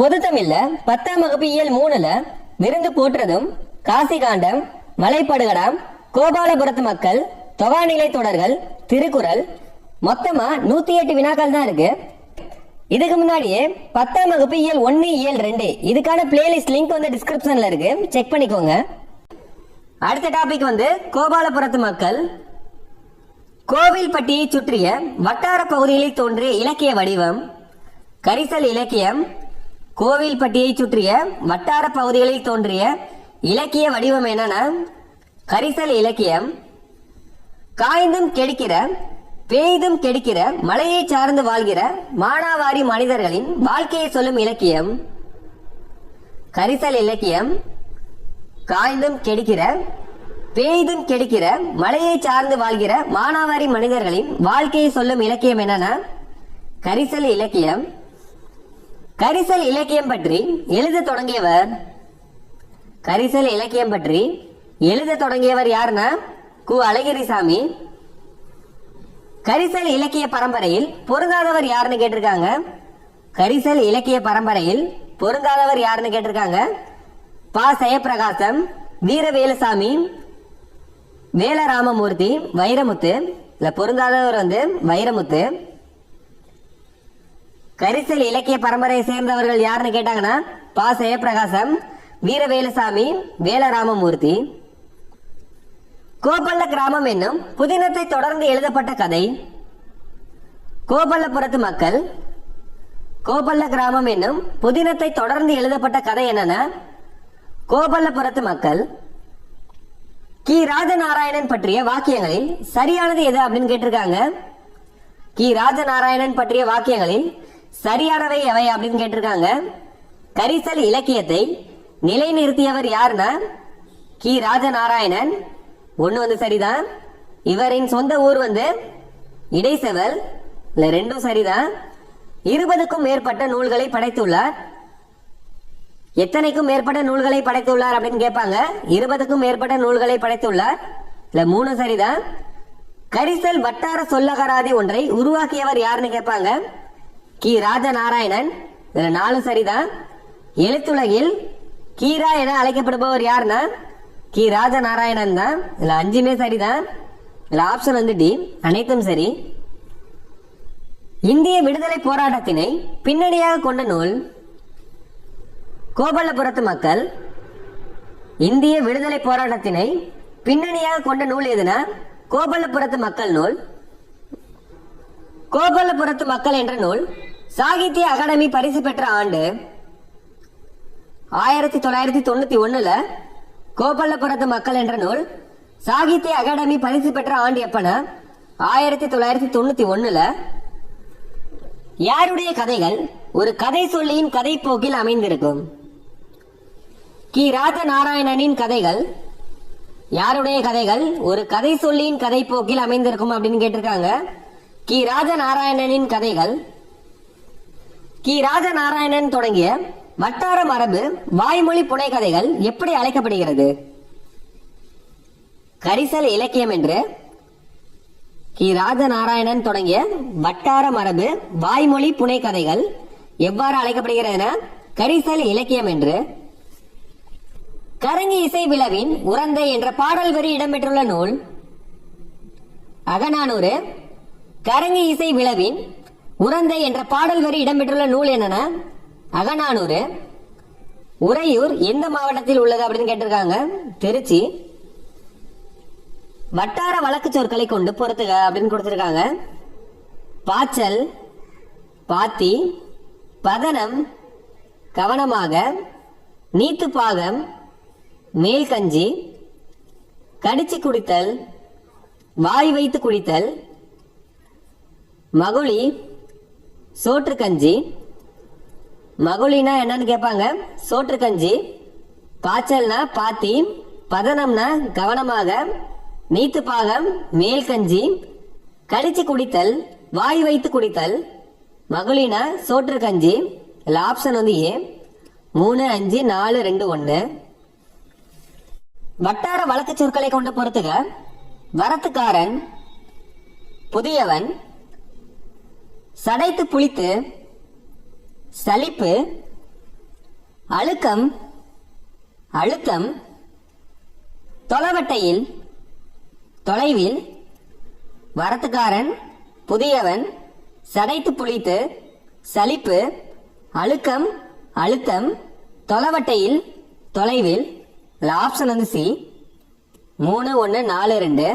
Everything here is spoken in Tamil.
பொது தமிழ்ல பத்தாம் வகுப்பு இயல் மூணுல விருந்து போற்றதும் காசி காண்டம் மலைப்படுகடாம் கோபாலபுரத்து மக்கள் தொகாநிலை தொடர்கள் திருக்குறள் மொத்தமா நூத்தி எட்டு வினாக்கள் தான் இருக்கு. இதுக்கு முன்னாடியே பத்தாம் வகுப்பு இயல் ஒன்னு இயல் ரெண்டு இதுக்கான பிளேலிஸ்ட் லிங்க் வந்து டிஸ்கிரிப்ஷன்ல இருக்கு. செக் பண்ணிக்கோங்க. அடுத்த டாபிக் வந்து கோபாலபுரத்து மக்கள். கோவில்பட்டியை சுற்றிய வட்டார பகுதிகளில் தோன்றிய இலக்கிய வடிவம் கரிசல் இலக்கியம் கோவில்பட்டியை சுற்றிய வட்டார பகுதிகளில் தோன்றிய இலக்கிய வடிவம் என்னன்னா? கரிசல் இலக்கியம் காய்ந்தும் கெடுக்கிற பெய்தும் கெடுக்கிற மலையை சார்ந்து வாழ்கிற மானாவாரி மனிதர்களின் வாழ்க்கையை சொல்லும் இலக்கியம் கரிசல் இலக்கியம் காய்ந்தும் கெடுக்கிற பெய்தும் கெடுக்கிற மலையை சார்ந்து வாழ்கிற மானாவாரி மனிதர்களின் வாழ்க்கையை சொல்லும் இலக்கியம் என்னன்னா? கரிசல் இலக்கியம் கரிசல் இலக்கியம் பற்றி எழுத தொடங்கியவர். கரிசல் இலக்கியம் பற்றி எழுத தொடங்கியவர் யாருன்னா கு. அழகிரிசாமி. கரிசல் இலக்கிய பரம்பரையில் பொருந்தாதவர் யாருன்னு கேட்டிருக்காங்க. கரிசல் இலக்கிய பரம்பரையில் பொருந்தாதவர் யாருன்னு கேட்டிருக்காங்க. பா. ஜெயப்பிரகாசம் வீரவேலுசாமி வேலராமமூர்த்தி வைரமுத்து. இல்லை பொருந்தாதவர் வந்து வைரமுத்து. கரிசல் இலக்கிய பரம்பரையை சேர்ந்தவர்கள் யாருன்னு கேட்டாங்கன்னா பா. வீர வீரவேலுசாமி வேலராமமூர்த்தி. கோபல்ல கிராமம் என்னும் புதினத்தை தொடர்ந்து எழுதப்பட்ட கதை. கோபல்லபுரத்து மக்கள். கோபல்ல கிராமம் என்னும் புதினத்தை தொடர்ந்து எழுதப்பட்ட கதை என்னன்னா கோபல்லபுரத்து மக்கள். கி. ராஜநாராயணன் பற்றிய வாக்கியங்களில் சரியானது எது அப்படின்னு கேட்டிருக்காங்க. கி. ராஜநாராயணன் பற்றிய வாக்கியங்களில் சரியானவை எவை அப்படின்னு கேட்டிருக்காங்க. கரிசல் இலக்கியத்தை நிலைநிறுத்தியவர் யாருன்னா? கி. ராஜநாராயணன். ஒண்ணு வந்து சரிதான். இவரின் சொந்த ஊர் வந்து இடைசெவல். இல்லை ரெண்டும் சரிதான். இருபதுக்கும் மேற்பட்ட நூல்களை படைத்துள்ளார். எத்தனைக்கும் மேற்பட்ட நூல்களை படைத்துள்ளார் அப்படின்னு கேட்பாங்க. இருபதுக்கும் மேற்பட்ட நூல்களை படைத்துள்ளார். இல்ல மூணு சரிதான். கரிசல் வட்டார சொல்லகராதி ஒன்றை உருவாக்கியவர் யாருன்னு கேட்பாங்க. கி. ராஜநாராயணன். இதுல நாலு சரிதான். எழுத்துலகில் கீரா என அழைக்கப்படுபவர் யாருன்னா கி. ராஜநாராயணன் தான். இதுல அஞ்சுமே சரிதான். இதுல ஆப்ஷன் வந்து டி. அனைத்தும் சரி. இந்திய விடுதலை போராட்டத்தினை பின்னணியாக கொண்ட நூல் கோபல்லபுரத்து மக்கள் இந்திய விடுதலை போராட்டத்தினை பின்னணியாக கொண்ட நூல் எதுனா? கோபல்லபுரத்து மக்கள் நூல். கோபல்லபுரத்து மக்கள் என்ற நூல் சாகித்ய அகாடமி பரிசு பெற்ற ஆண்டு ஆயிரத்தி தொள்ளாயிரத்தி தொண்ணூத்தி ஒண்ணுல கோபல்லபுரத்து மக்கள் என்ற நூல் சாகித்ய அகாடமி பரிசு பெற்ற ஆண்டு எப்பனா ஆயிரத்தி தொள்ளாயிரத்தி தொண்ணூத்தி ஒண்ணுல யாருடைய கதைகள் ஒரு கதை சொல்லியின் கதை போக்கில் அமைந்திருக்கும்? கி. ராஜநாராயணனின் கதைகள் யாருடைய கதைகள் ஒரு கதை சொல்லியின் கதை போக்கில் அமைந்திருக்கும் அப்படின்னு கேட்டிருக்காங்க. கி. ராஜ நாராயணனின் கதைகள் கி. ராஜநாராயணன் தொடங்கிய வட்டார மரபு வாய்மொழி புனை கதைகள் எப்படி அழைக்கப்படுகிறது? கரிசல் இலக்கியம் என்று கி. ராஜநாராயணன் தொடங்கிய வட்டார மரபு வாய்மொழி புனை கதைகள் எவ்வாறு என கரிசல் இலக்கியம் என்று கரங்கி இசை விழவின் உறந்தை என்ற பாடல் வரி இடம்பெற்றுள்ள நூல் அகநானூறு கரங்கி இசை விழவின் உறந்தை என்ற பாடல் வரி இடம்பெற்றுள்ள நூல் என்னன்னா? அகநானூறு. உறையூர் எந்த மாவட்டத்தில் உள்ளது அப்படின்னு கேட்டிருக்காங்க. திருச்சி. வட்டார வழக்கு சொற்களை கொண்டு பொறுத்துக அப்படின்னு கொடுத்துருக்காங்க. பாய்ச்சல் பாத்தி பதனம் கவனமாக நீத்து பாகம் மேல்கஞ்சி கடிச்சு குடித்தல் வாய் வைத்து குடித்தல் சோற்று சோற்றுக்கஞ்சி மகுளினா என்னன்னு கேட்பாங்க. சோற்றுக்கஞ்சி பாய்ச்சல்னா பாத்தி. பதனம்னா கவனமாக. நீத்து பாகம் மேல் கஞ்சி. கடிச்சு குடித்தல் வாய் வைத்து குடித்தல். மகுளினா சோற்று கஞ்சி. இதுல ஆப்ஷன் வந்து ஏ மூணு அஞ்சு நாலு ரெண்டு ஒன்று வட்டார வழக்கு சொற்களை கொண்டு பொறுத்துக. வரத்துக்காரன் புதியவன் சடைத்து புளித்து சலிப்பு அழுக்கம் அழுத்தம் தொலைவட்டையில் தொலைவில் வரத்துக்காரன் புதியவன் சடைத்து புளித்து சலிப்பு அழுக்கம் அழுத்தம் தொலைவட்டையில் தொலைவில் ஆப்ஷன் வந்து சி மூணு ஒன்று நாலு ரெண்டு